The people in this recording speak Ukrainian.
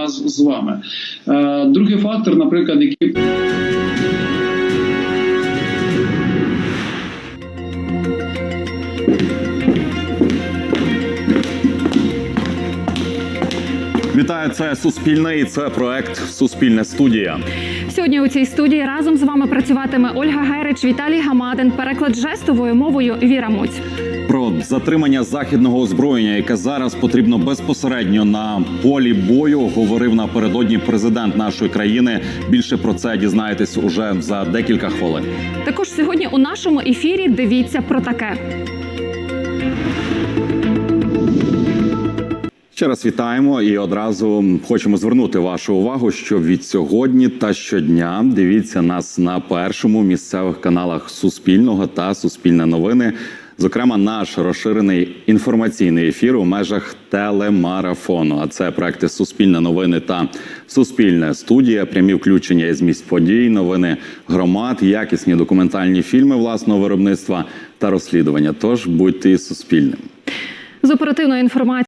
нас з вами. Е, Другий фактор, наприклад, який Вітаю, це Суспільне і це проект Суспільне студія. Сьогодні у цій студії разом з вами працюватиме Ольга Герич, Віталій Гамадин, переклад жестовою мовою Віра Муць. Про затримання західного озброєння, яке зараз потрібно безпосередньо на полі бою, говорив напередодні президент нашої країни. Більше про це дізнаєтесь уже за декілька хвилин. Також сьогодні у нашому ефірі дивіться про таке. Ще раз вітаємо і одразу хочемо звернути вашу увагу, що від сьогодні та щодня дивіться нас на першому місцевих каналах Суспільного та Суспільне новини. Зокрема, наш розширений інформаційний ефір у межах телемарафону. А це проекти Суспільне новини та Суспільне студія, прямі включення із місць подій, новини громад, якісні документальні фільми власного виробництва та розслідування. Тож будьте із суспільним. З оперативною інформацією